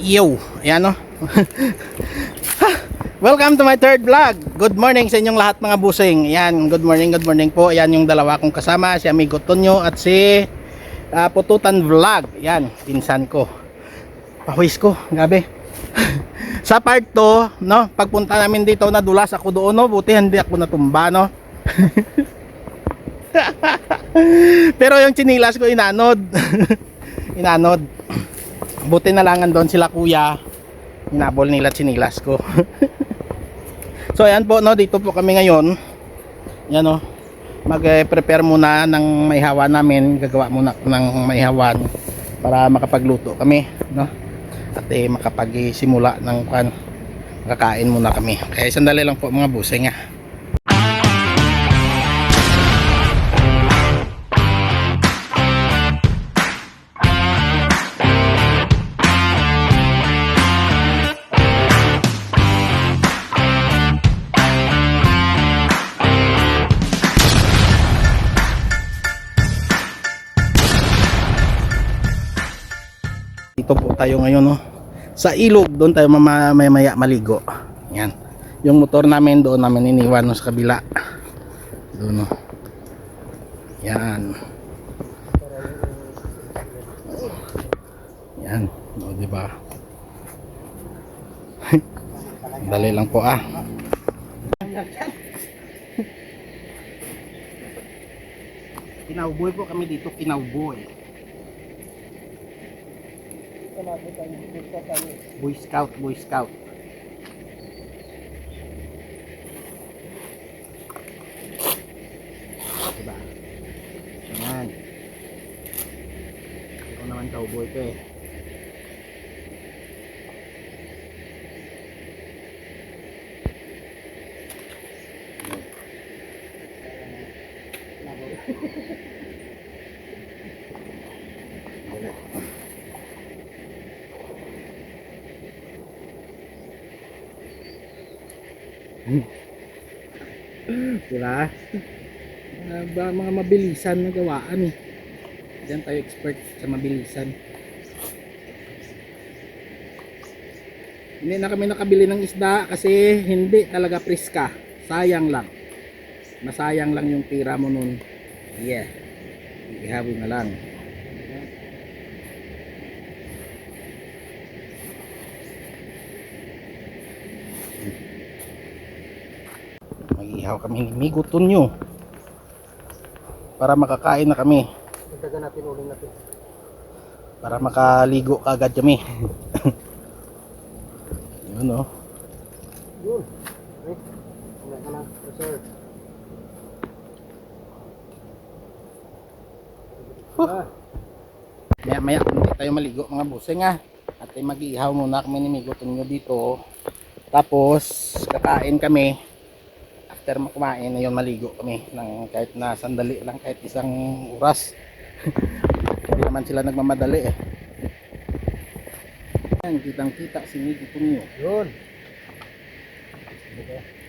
Yo, ayan no. Welcome to my third vlog. Good morning sa inyong lahat mga busing. Ayan, good morning, good morning po. Ayan yung dalawa kong kasama, si Amigo Tonyo at si ah, Pututan Vlog. Ayan, pinsan ko. Pawis ko, gabi. sa part 2, no, pagpunta namin dito nadulas ako doon, no, buti hindi ako natumba, no. Pero yung chinilas ko inanod. inanod. Buti na langan doon sila kuya. Hinabol nila chinilas ko. so ayan po no, dito po kami ngayon. Yan no. Mag-prepare muna ng maihawan namin, gagawa muna ng maihawan para makapagluto kami, no? At eh, makapagsimula ng kan kakain muna kami. Kaya sandali lang po mga busing ah. Dito po tayo ngayon no. Sa ilog doon tayo mama, may maya maligo. Yan. Yung motor namin doon namin iniwan no, sa kabila. Doon no. Yan. Yan. O, di ba? Dali lang po ah. Kinauboy po kami dito, kinauboy. Boy Scout, Boy Scout. Diba? Yan. Ikaw naman cowboy ko eh. Diba? Mga, ba, mga mabilisan na gawaan eh. Diyan tayo expert sa mabilisan. Hindi na kami nakabili ng isda kasi hindi talaga priska. Sayang lang. Masayang lang yung tira mo nun. Yeah. Ihawin na lang. Mag-ihaw kami ni Migo Tunyo. Para makakain na kami. Dagdagan natin uling natin. Para makaligo kagad kami. Yun oh. Yun. Okay. Wala ka na. Sir. Ah, Maya maya hindi tayo maligo mga buseng ah. At ay mag-ihaw muna kami ni Migo dito. Tapos kakain kami. After makumain ayun maligo kami ng kahit na sandali lang kahit isang oras. Hindi naman sila nagmamadali eh. Yan, kitang kita si Migo Tunyo. yun. Uy.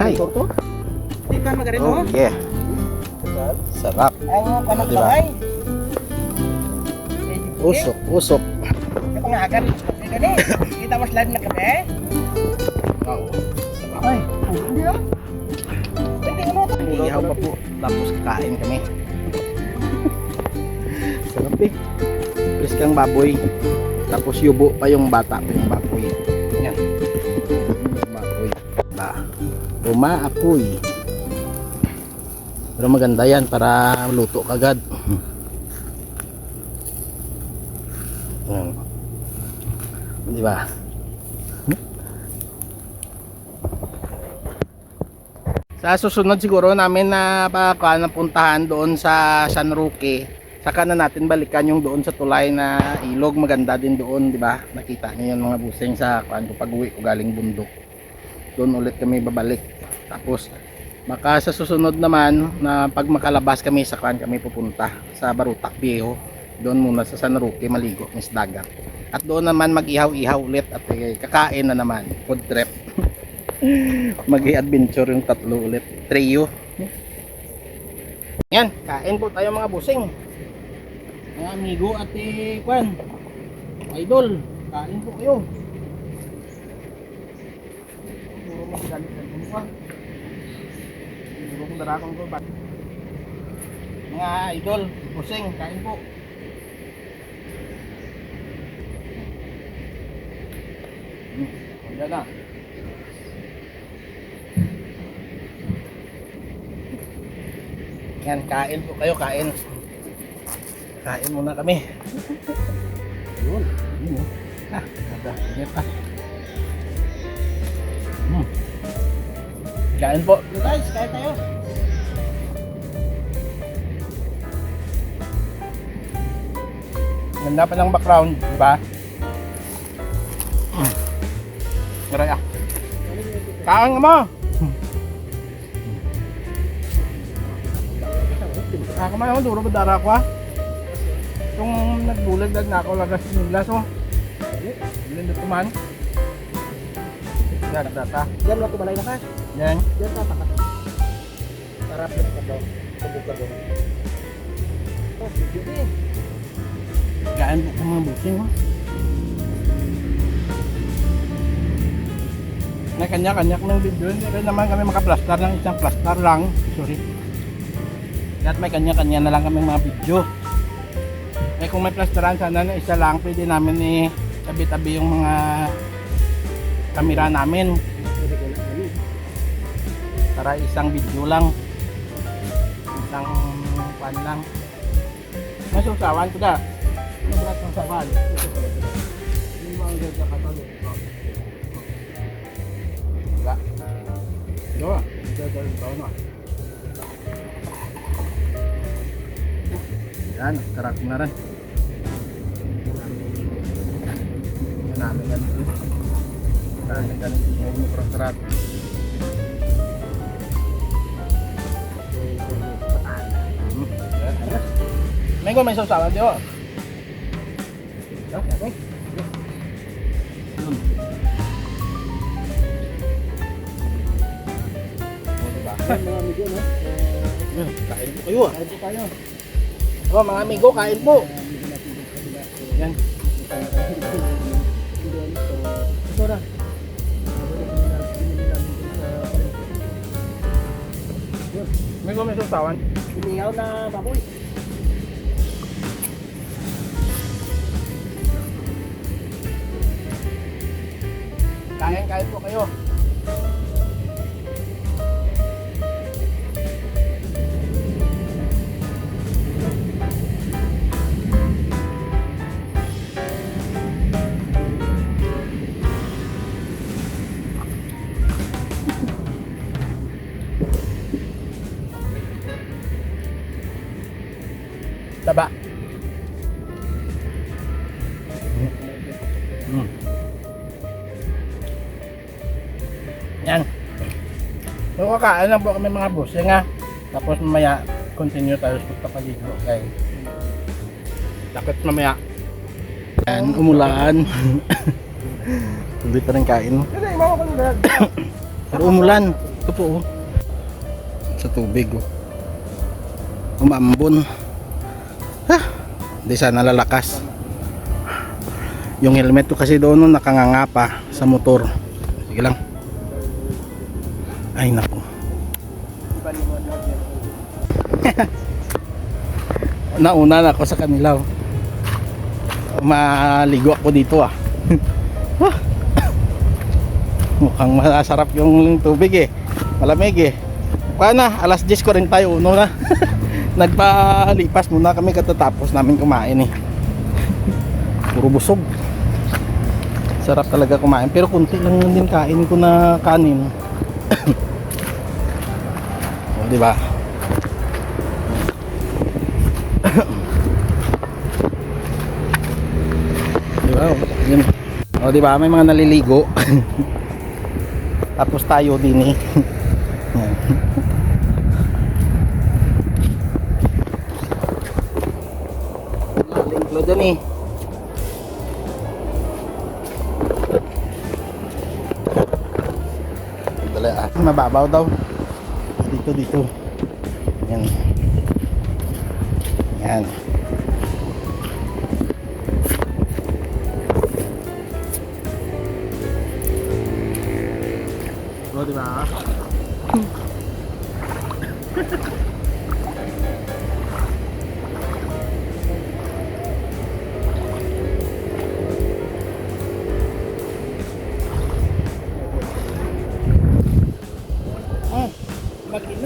Ay. Hindi ka magarin Oh, yeah. Sarap. Ang panak Diba? bahay. Usok, usok. Ito nga agar. Ito ni. Kita mas lahat na kape. Oo. Ay, hindi ah. Ihaw pa po. Tapos kakain kami. Sarap eh. Priskang baboy. Tapos yubo pa yung bata pa yung baboy. Umaapoy. Pero maganda yan para luto kagad. Di ba? Sa susunod siguro namin na baka napuntahan doon sa San Roque. Saka na natin balikan yung doon sa tulay na ilog. Maganda din doon, di ba? Nakita niyo yung mga busing sa kuan ko pag uwi ko galing bundok. Doon ulit kami babalik. Tapos baka sa susunod naman na pag makalabas kami sa kuan kami pupunta sa Barutak Viejo. Doon muna sa San Roque maligo ng dagat. At doon naman mag-ihaw-ihaw ulit at eh, kakain na naman. Food trip mag-adventure yung tatlo ulit trio yan kain po tayo mga busing mga amigo at eh, kwan idol kain po kayo puro magalit na dun pa puro kong darakong ko mga idol busing kain po Hmm, na. Yan, kain po kayo, kain. Kain muna kami. Yun. Yun. Ah, ada. Pa. Kain po. Guys, kain tayo. Ganda pa ng background, di ba? Hmm. Maray ah. Kain ka mo. Ako man ako, duro ba dara ko ah? Itong nagbulag na ako lagas nila so. Hindi na tuman. Yan, data. Diyan mo tumalay na ka. Yan. Diyan tata ka. Sarap lang ka daw. Tubig ka daw. Oh, video eh. Gaan po ng mga busing oh. Na kanya-kanya ng video. Rin naman kami makaplastar ng isang plastar lang. Sorry. At may kanya-kanya na lang kami mga video. Eh kung may plastaran sana na isa lang, pwede namin i tabi-tabi yung mga kamera namin. Para isang video lang. Isang pan lang. Masusawan ko da mabulat ng sawan yung mga ganda katalo wala diba ganda rin. Tao na yan karak na rin namin yan namin yan yung mikrokarat Mengko may sausawan di oh. Okay, okay. Mga amigo, no? Kain po kayo ah. Kain po tayo. Oh, mga amigo, kain po. Yan. Ito na. May sausawan. Inihaw na baboy. Kain po kayo. So kakain lang po kami mga boss. Yan nga. Tapos mamaya continue tayo sa pagpapaligo. Okay. Takot mamaya. Yan, umulan. Hindi pa rin kain. Pero umulan. Ito po oh. Sa tubig oh. Umambon. Ah, hindi sana lalakas. Yung helmet ko kasi doon no, nakanganga pa sa motor. Sige lang. Ay naku. Nauna na ako sa kanila. oh. Maligo ako dito ah. Mukhang masarap yung tubig eh. Malamig eh. Kaya na, alas 10 ko rin tayo uno na. Nagpalipas muna kami katatapos namin kumain eh. Puro busog. Sarap talaga kumain. Pero kunti lang din kain ko na kanin. o, di ba? di ba? O, Yun. O, di ba? May mga naliligo. Tapos tayo din eh. Ko dyan eh. Dali ah. Mababaw daw. Dito, dito. Yan. Yan.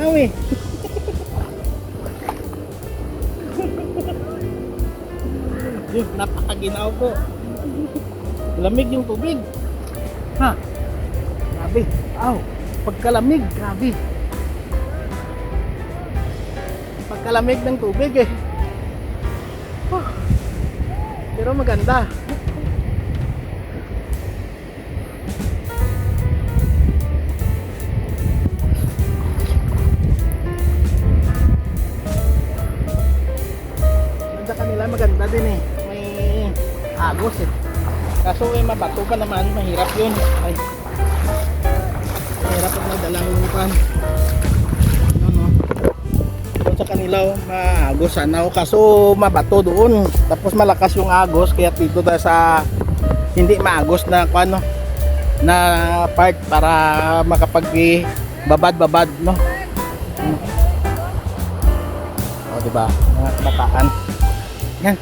Maginaw eh. Yun, napakaginaw po. Lamig yung tubig. Ha? Grabe. Aw, pagkalamig, grabe. Pagkalamig ng tubig eh. Huh. Pero maganda. Mabato pa naman, mahirap yun. Ay. Mahirap pag nagdalang lupan. Ano? Doon sa kanila oh, maagos sana oh. Kaso mabato doon. Tapos malakas yung agos kaya dito tayo sa hindi maagos na ano na part para makapag babad-babad no. Hmm. O di ba? Mga kabataan. Yan.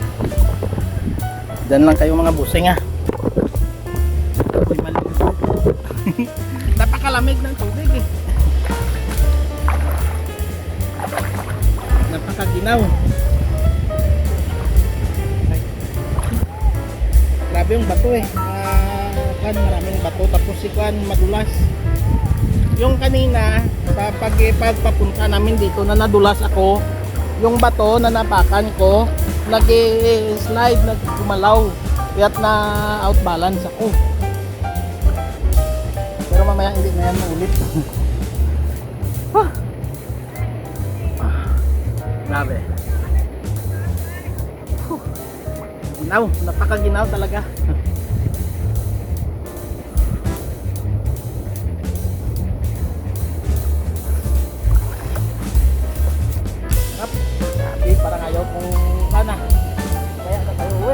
Diyan lang kayo mga busing ha. Napakalamig ng tubig eh. Napakaginaw. Grabe yung bato eh. Ah, kan maraming bato tapos si kan madulas. Yung kanina pag pagpapunta namin dito na nadulas ako, yung bato na napakan ko, nag-slide, nagkumalaw. Kaya't na outbalance ako. Pero mamaya hindi na yan ulit. Huh. Grabe. Huh. Ginaw, napakaginaw talaga. Grabe,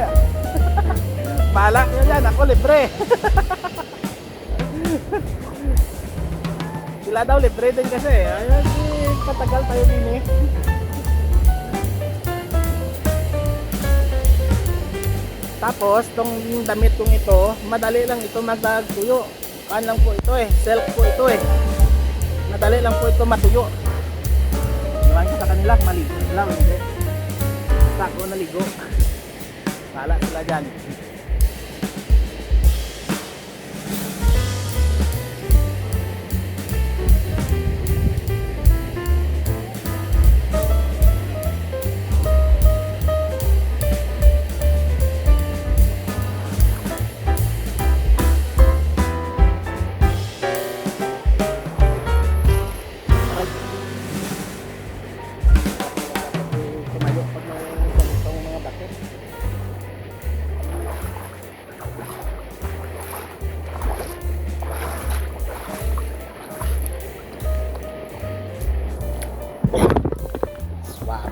ah. Bahala kayo yan, ako libre. Sila daw libre din kasi. Ayun, eh, patagal tayo din eh. Tapos, tong damit kong ito, madali lang ito magtuyo. Kan lang po ito eh, self po ito eh. Madali lang po ito matuyo. Ko sa kanila, maligo sila, hindi. Basta ako naligo. Bahala sila dyan.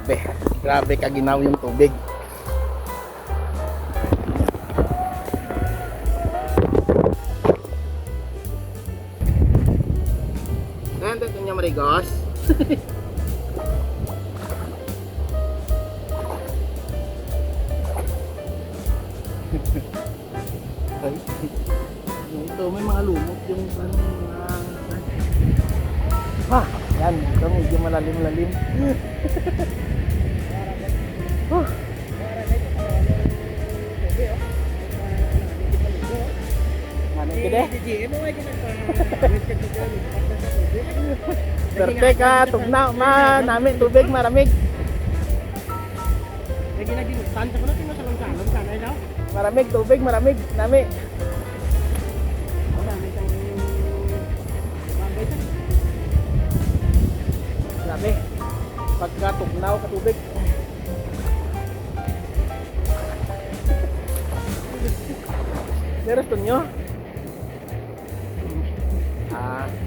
Swabe. Grabe kaginaw yung tubig. Ka, tugnaw, ma, namin tubig, maramig. Lagi na ginutan sa kuno sa lansanon sana daw. Maramig, tubig, maramig, nami. Grabe. Pagka tugnaw ka tubig. Meron to nyo? Ah.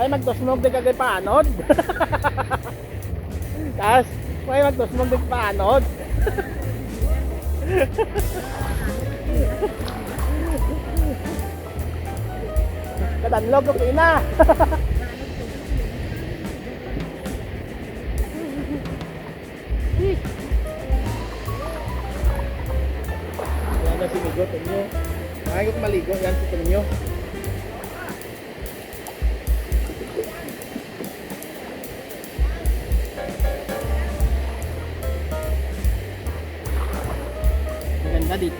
Ay, magdosmog di kagay paanod. Tas, ay magdosmog di paanod. Kadanlog ko ina. Yan na si Migo, Tonyo. Ayaw ko maligo, yan si Tonyo.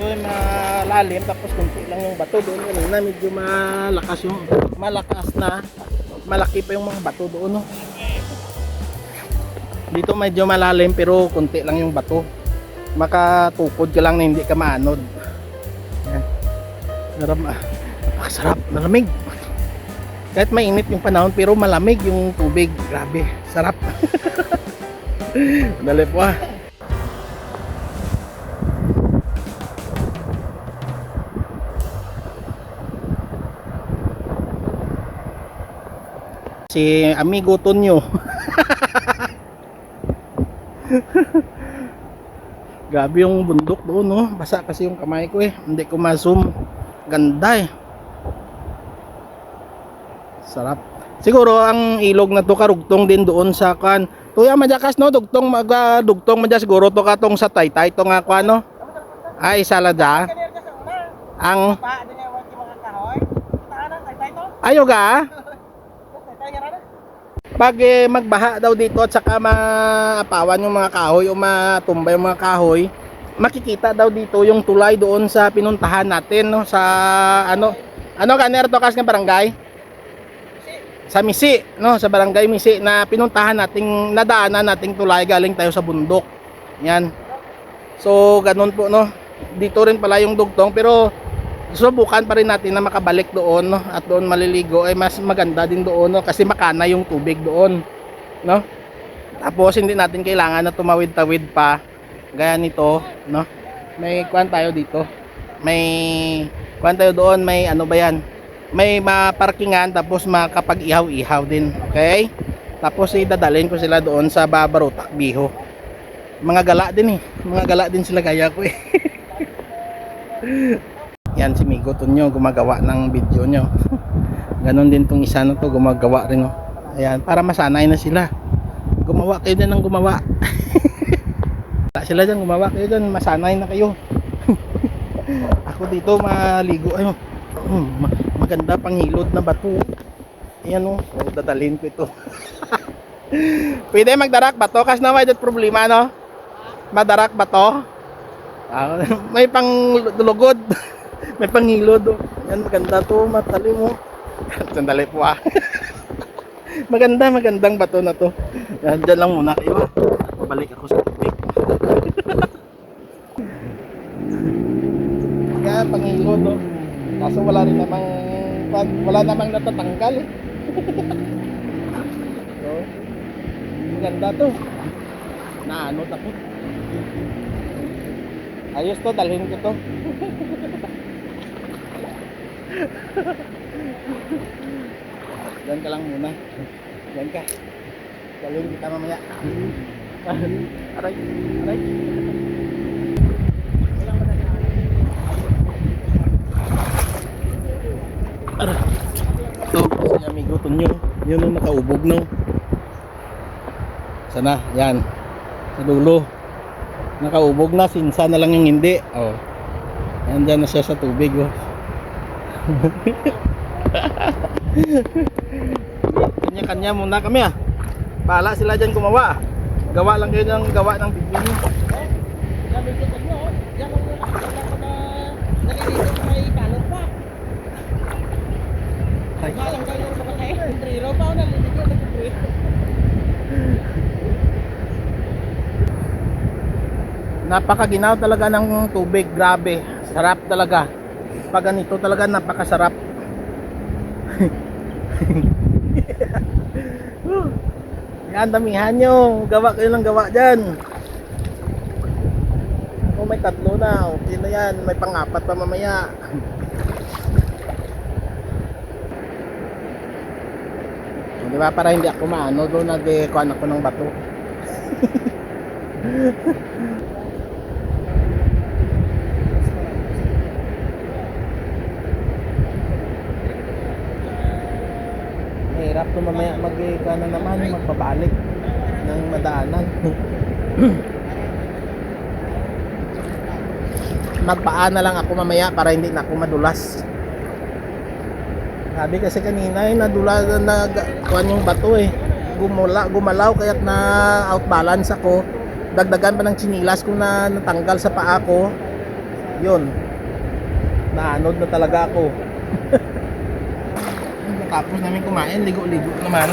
Dito, yung malalim, tapos kunti lang yung bato doon kanina, medyo malakas yung, malakas na, malaki pa yung mga bato doon, no. Dito medyo malalim, pero kunti lang yung bato. Makatukod ka lang na hindi ka maanod. Yan. Sarap, ah. Napakasarap, malamig. Kahit mainit yung panahon, pero malamig yung tubig. Grabe, sarap. Dali po ah. Si amigo Tonyo. Grabe yung bundok doon, no? Basa kasi yung kamay ko eh. Hindi ko ma-zoom. Ganda eh. Sarap. Siguro ang ilog na to karugtong din doon sa kan. Tuya majakas no, dugtong maga dugtong madya siguro to katong sa taytay to nga ko ano. Ay salada. Ang Pa, di nga wati mga kahoy. Tahanan tay tay to. ayo ga. Tay tay nga ra. Pag eh, magbaha daw dito at saka maapawan yung mga kahoy o matumba yung mga kahoy, makikita daw dito yung tulay doon sa pinuntahan natin no? Sa ano? Ano kaner to kas ng barangay? Sa Misi no? Sa barangay Misi na pinuntahan nating nadaanan nating tulay galing tayo sa bundok. Yan. So ganun po no? Dito rin pala yung dugtong pero subukan pa rin natin na makabalik doon no? At doon maliligo ay mas maganda din doon no? Kasi makana yung tubig doon no? Tapos hindi natin kailangan na tumawid-tawid pa. Gaya nito no? May kwan tayo dito. May kwan tayo doon may ano ba yan? May maparkingan tapos makapag-ihaw-ihaw din okay? Tapos idadalhin ko sila doon sa Babarotak Biho. Mga gala din eh. Mga gala din sila gaya ko eh yan si Migo Tunyo gumagawa ng video nyo. Ganon din tong isa na to gumagawa rin oh. ayan para masanay na sila. Gumawa kayo din ng gumawa. Wala sila dyan gumawa kayo dyan masanay na kayo. Ako dito maligo ayo Hmm, ma- maganda pang hilod na bato. Ayan oh, oh dadalhin ko ito. Pwede magdarak bato kasi na may problema no? Madarak bato. Ah, may pang lugod. May pangilod. oh. Yan maganda to, matali mo. Sandali po ah. maganda, magandang bato na to. Yan, dyan lang muna kayo Pabalik ako sa tubig. Kaya pangilod oh. Kaso wala rin namang wala namang natatanggal eh. so, maganda to. Naano ako. Ayos to, dalhin ko to. Diyan ka lang muna. Diyan ka. Galing kita mamaya. Aray, aray. Aray. So, kasi amigo, ito nyo. Yun yung nakaubog, no? Sana, yan. Sa dulo. Nakaubog na, sinsa na lang yung hindi. Oh. Nandyan na siya sa tubig, oh. Kanya-kanya muna kami ah. Bahala sila dyan gumawa. Gawa lang kayo ng gawa ng video nyo. Napakaginaw talaga ng tubig, grabe. Sarap talaga. Pag ganito talaga napakasarap. Yan, damihan nyo. Gawa kayo ng gawa dyan. Ako may tatlo na. Okay na yan. May pangapat pa mamaya. Di ba? Para hindi ako maano doon nag-kuhan ako ng bato. Mahirap to mamaya mag na naman, magpabalik ng madaanan. Magpaan na lang ako mamaya para hindi na ako madulas. Sabi kasi kanina eh, nadula na kuan yung bato eh. Gumula, gumalaw kaya't na outbalance ako. Dagdagan pa ng chinilas ko na natanggal sa paa ko. Yun. Naanod na talaga ako. Tapos namin kumain, ligo-ligo naman.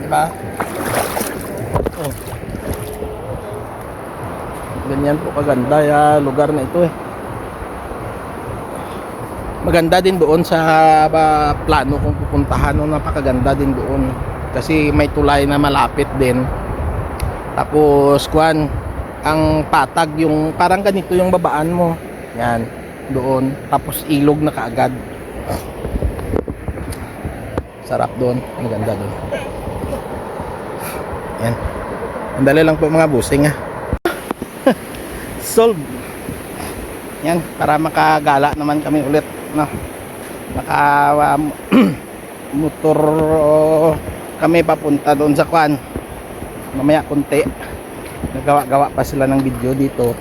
Diba? Oh. Ganyan po kaganda ya lugar na ito eh. Maganda din doon sa ah, plano kong pupuntahan. No, napakaganda din doon. Kasi may tulay na malapit din. Tapos kuan ang patag yung parang ganito yung babaan mo. Yan, doon. Tapos ilog na kaagad. Sarap doon. Ang ganda doon. Yan. Ang dali lang po mga busing ha. Solve. Yan, para makagala naman kami ulit. No? Naka um, motor kami papunta doon sa kwan. Mamaya konti. Nagawa-gawa pa sila ng video dito.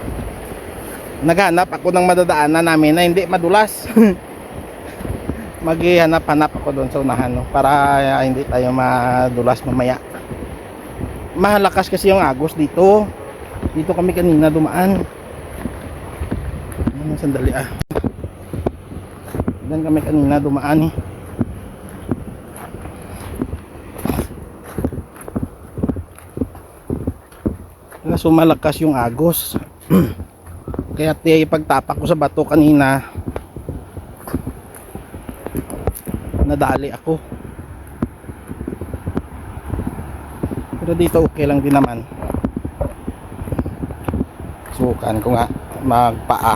Naghanap ako ng madadaanan namin na hindi madulas. maghihanap-hanap ako doon sa unahan no, para uh, hindi tayo madulas mamaya. Malakas kasi yung agos dito. Dito kami kanina dumaan. Ano sandali ah. Diyan kami kanina dumaan eh. Na sumalakas yung agos. Kaya tiya ipagtapak ko sa bato kanina nadali ako. Pero dito okay lang din naman. Sukan ko nga magpaa.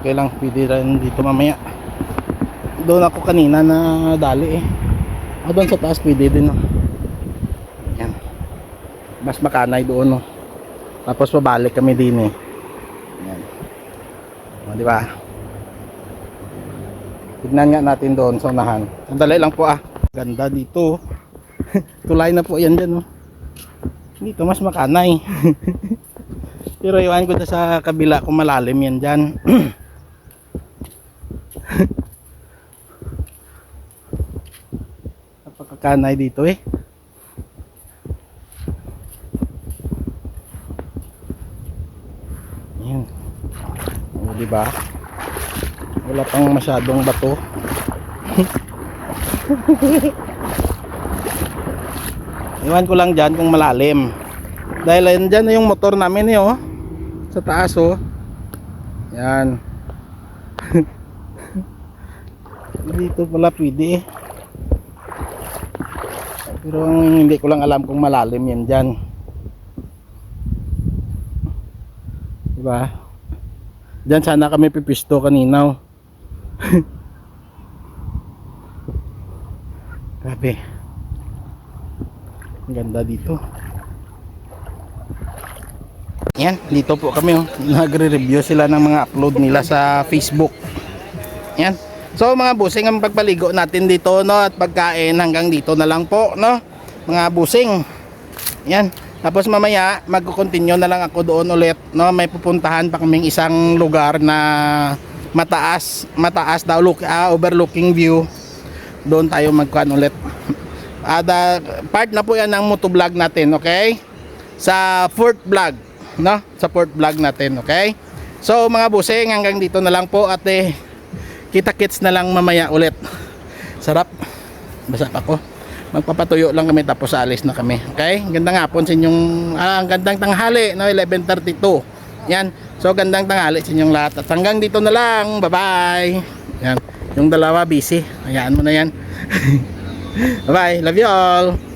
Okay lang pwede rin dito mamaya. Doon ako kanina na dali eh. Ah, doon sa taas pwede din no? Yan. Mas makanay doon no? Tapos pabalik kami din eh o, di ba? Tignan nga natin doon sa unahan. Sandali lang po ah. Ganda dito. Tulay na po yan dyan oh. Dito mas makanay. Pero iwan ko na sa kabila kung malalim yan dyan. Napakakanay dito eh. Di ba? Wala pang masyadong bato. Iwan ko lang dyan kung malalim. Dahil ayun dyan na yung motor namin eh oh. Sa taas oh. Yan. Dito pala pwede eh. Pero ang hindi ko lang alam kung malalim yan dyan. Diba? Diyan sana kami pipisto kanina. oh. Grabe. Ang ganda dito. Yan, dito po kami oh. Nagre-review sila ng mga upload nila sa Facebook. Yan. So mga busing ang pagpaligo natin dito no at pagkain hanggang dito na lang po no. Mga busing. Yan. Tapos mamaya magko-continue na lang ako doon ulit no. May pupuntahan pa kaming isang lugar na mataas, mataas daw look, ah, overlooking view. Doon tayo magkuhan ulit. Ada part na po 'yan ng motovlog natin, okay? Sa fourth vlog, no? Sa fourth vlog natin, okay? So mga busing hanggang dito na lang po at eh, kita-kits na lang mamaya ulit. Sarap. Basa pa ako. Magpapatuyo lang kami tapos alis na kami. Okay? Gandang hapon sa inyong ah, ang gandang tanghali no 11:32. Yan. So gandang tanghali sa inyong lahat. At hanggang dito na lang. Bye-bye. Yan. Yung dalawa busy. Hayaan mo na yan. Bye-bye. Love you all.